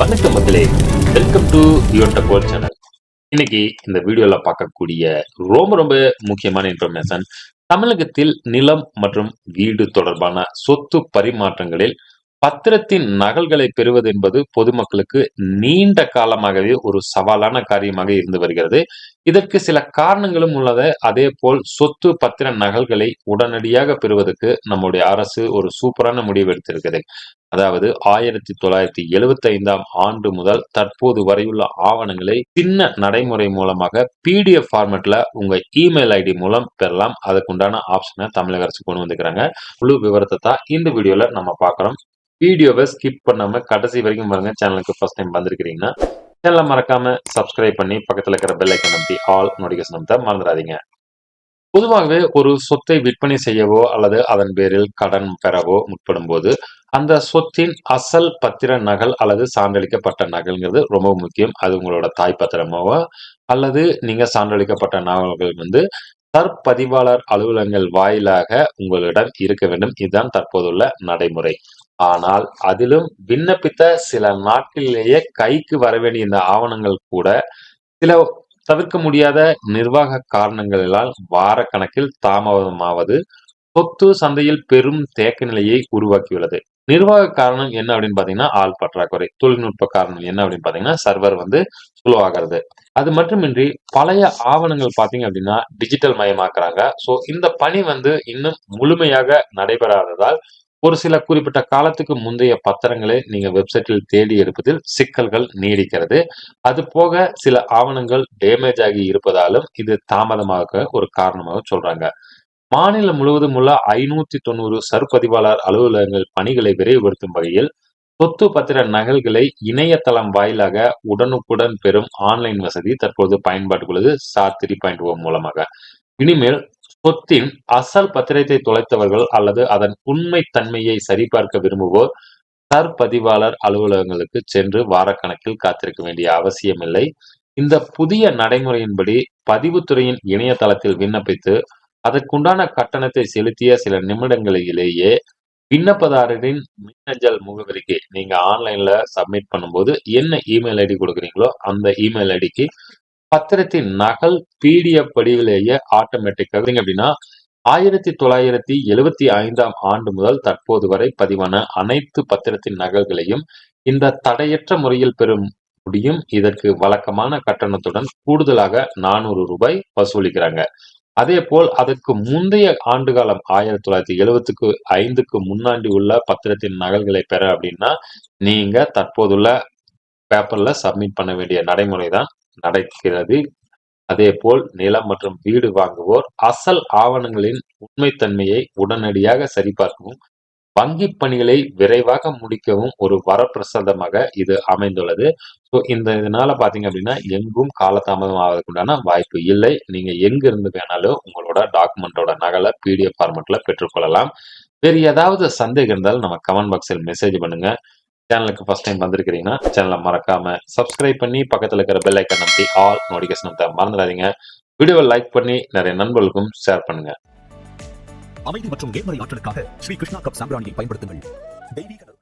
வணக்கம் மக்களே. Welcome to your டபோல் சேனல் இன்னைக்கு இந்த வீடியோல பார்க்கக்கூடிய ரொம்ப ரொம்ப முக்கியமான இன்ஃபர்மேஷன் தமிழகத்தில் நிலம் மற்றும் வீடு தொடர்பான சொத்து பரிமாற்றங்களில் பத்திரத்தின் நகல்களை பெறுவது என்பது பொதுமக்களுக்கு நீண்ட காலமாகவே ஒரு சவாலான காரியமாக இருந்து வருகிறது. இதற்கு சில காரணங்களும் உள்ளது. அதே போல் சொத்து பத்திர நகல்களை உடனடியாக பெறுவதற்கு நம்முடைய அரசு ஒரு சூப்பரான முடிவு எடுத்திருக்கிறது. அதாவது ஆயிரத்தி தொள்ளாயிரத்தி எழுபத்தி ஐந்தாம் ஆண்டு முதல் தற்போது வரையுள்ள ஆவணங்களை சின்ன நடைமுறை மூலமாக பிடிஎஃப் ஃபார்மேட்ல உங்க இமெயில் ஐடி மூலம் பெறலாம். அதுக்குண்டான ஆப்ஷனை தமிழக அரசு கொண்டு வந்துக்கிறாங்க முழு விவரத்தை தான் இந்த வீடியோல நம்ம பார்க்குறோம். வீடியோவை ஸ்கிப் பண்ணாம கடைசி வரைக்கும் பாருங்க சேனலுக்கு ஃபர்ஸ்ட் டைம் வந்திருக்கிறீங்கன்னா சேனலை மறக்காம சப்ஸ்கிரைப் பண்ணி பக்கத்தில் இருக்கிற பெல் ஐக்கன் அமைத்தி ஆல் நோட்டிஃபிகேஷன் அமைத்த மறந்துடாதீங்க. பொதுவாகவே ஒரு சொத்தை விற்பனை செய்யவோ அல்லது அதன் பேரில் கடன் பெறவோ முற்படும் போது அந்த சொத்தின் அசல் பத்திர நகல் அல்லது சான்றளிக்கப்பட்ட நகல்ங்கிறது ரொம்ப முக்கியம். அது உங்களோட தாய் பத்திரமாவோ அல்லது நீங்க சான்றளிக்கப்பட்ட நகல்கள் வந்து தற்பதிவாளர் அலுவலகங்கள் வாயிலாக உங்களிடம் இருக்க வேண்டும். இதுதான் தற்போதுள்ள நடைமுறை. ஆனால் அதிலும் விண்ணப்பித்த சில நாட்களிலேயே கைக்கு வர வேண்டிய இந்த ஆவணங்கள் கூட சில தவிர்க்க முடியாத நிர்வாக காரணங்களால் வார கணக்கில் தாமதமாவது சொத்து சந்தையில் பெரும் தேக்க நிலையை உருவாக்கியுள்ளது. நிர்வாக காரணம் என்ன அப்படின்னு பாத்தீங்கன்னா ஆள் பற்றாக்குறை. தொழில்நுட்ப காரணம் என்ன அப்படின்னு பாத்தீங்கன்னா சர்வர் வந்து ஸ்லோ ஆகிறது. அது மட்டுமின்றி பழைய ஆவணங்கள் பாத்தீங்க அப்படின்னா டிஜிட்டல் மயமாக்குறாங்க. ஸோ இந்த பணி வந்து இன்னும் முழுமையாக நடைபெறாததால் ஒரு சில குறிப்பிட்ட காலத்துக்கு முந்தைய பத்திரங்களை நீங்க வெப்சைட்டில் தேடி எடுப்பதில் சிக்கல்கள் நீடிக்கிறது. அது போக சில ஆவணங்கள் டேமேஜ் ஆகி இருப்பதாலும் இது தாமதமாக ஒரு காரணமாக சொல்றாங்க. மாநிலம் முழுவதும் உள்ள ஐநூத்தி தொண்ணூறு சர்பதிவாளர் அலுவலகங்கள் பணிகளை விரைவுபடுத்தும் வகையில் சொத்து பத்திர நகல்களை இணையதளம் வாயிலாக உடனுக்குடன் பெறும் ஆன்லைன் வசதி தற்போது பயன்பாட்டுக்குள்ளது. சார் த்ரீ பாயிண்ட் ஓ மூலமாக. இனிமேல் சொத்தின் அசல் பத்திரத்தை தொலைத்தவர்கள் அல்லது அதன் உண்மை தன்மையை சரிபார்க்க விரும்புவோர் சர்பதிவாளர் அலுவலகங்களுக்கு சென்று வாரக்கணக்கில் காத்திருக்க வேண்டிய அவசியமில்லை. இந்த புதிய நடைமுறையின்படி பதிவுத்துறையின் இணையதளத்தில் விண்ணப்பித்து அதற்குண்டான கட்டணத்தை செலுத்திய சில நிமிடங்களிலேயே விண்ணப்பதாரரின் மின்னஞ்சல் முகவரிக்கு நீங்க ஆன்லைன்ல சப்மிட் பண்ணும்போது என்ன இமெயில் ஐடி கொடுக்குறீங்களோ அந்த இமெயில் ஐடிக்கு பத்திரத்தின் நகல் பிடிஎஃப் வடிவிலேயே ஆட்டோமேட்டிக்காக அப்படின்னா ஆயிரத்தி தொள்ளாயிரத்தி எழுவத்தி ஐந்தாம் ஆண்டு முதல் தற்போது வரை பதிவான அனைத்து பத்திரத்தின் நகல்களையும் இந்த தடையற்ற முறையில் பெறும் முடியும். இதற்கு வழக்கமான கட்டணத்துடன் கூடுதலாக நானூறு ரூபாய் வசூலிக்கிறாங்க. அதே போல் அதற்கு முந்தைய ஆண்டு காலம் ஆயிரத்தி தொள்ளாயிரத்தி எழுபத்துக்கு ஐந்துக்கு முன்னாடி உள்ள பத்திரத்தின் நகல்களை பெற அப்படின்னா நீங்க தற்போதுள்ள பேப்பர்ல சப்மிட் பண்ண வேண்டிய நடைமுறை தான் நடக்கிறது. அதே போல் நிலம் மற்றும் வீடு வாங்குவோர் அசல் ஆவணங்களின் உண்மைத்தன்மையை உடனடியாக சரிபார்க்கவும் வங்கி பணிகளை விரைவாக முடிக்கவும் ஒரு வரப்பிரசாதமாக இது அமைந்துள்ளது. ஸோ இந்த இதனால பாத்தீங்க அப்படின்னா எங்கும் காலதாமதம் ஆவதற்குண்டான வாய்ப்பு இல்லை. நீங்க எங்க இருந்து வேணாலும் உங்களோட டாக்குமெண்டோட நகலை பிடிஎஃப் ஃபார்மெட்ல பெற்றுக்கொள்ளலாம் வேறு ஏதாவது சந்தேகம் இருந்தாலும் நம்ம கமெண்ட் பாக்ஸில் மெசேஜ் பண்ணுங்க. சேனலுக்கு ஃபர்ஸ்ட் டைம் வந்திருக்கிறீங்கன்னா சேனலை மறக்காம சப்ஸ்கிரைப் பண்ணி பக்கத்தில் இருக்கிற பெல் ஐக்கன் நம்பி ஆல் நோட்டிஃபிகேஷன் மறந்துடாதீங்க. வீடியோவை லைக் பண்ணி நிறைய நண்பர்களுக்கும் ஷேர் பண்ணுங்க. அமைதி மற்றும் நேர்மறை ஆற்றலுக்காக ஸ்ரீ கிருஷ்ணா கப் சாம்பிராணியை பயன்படுத்துங்கள். தெய்வீக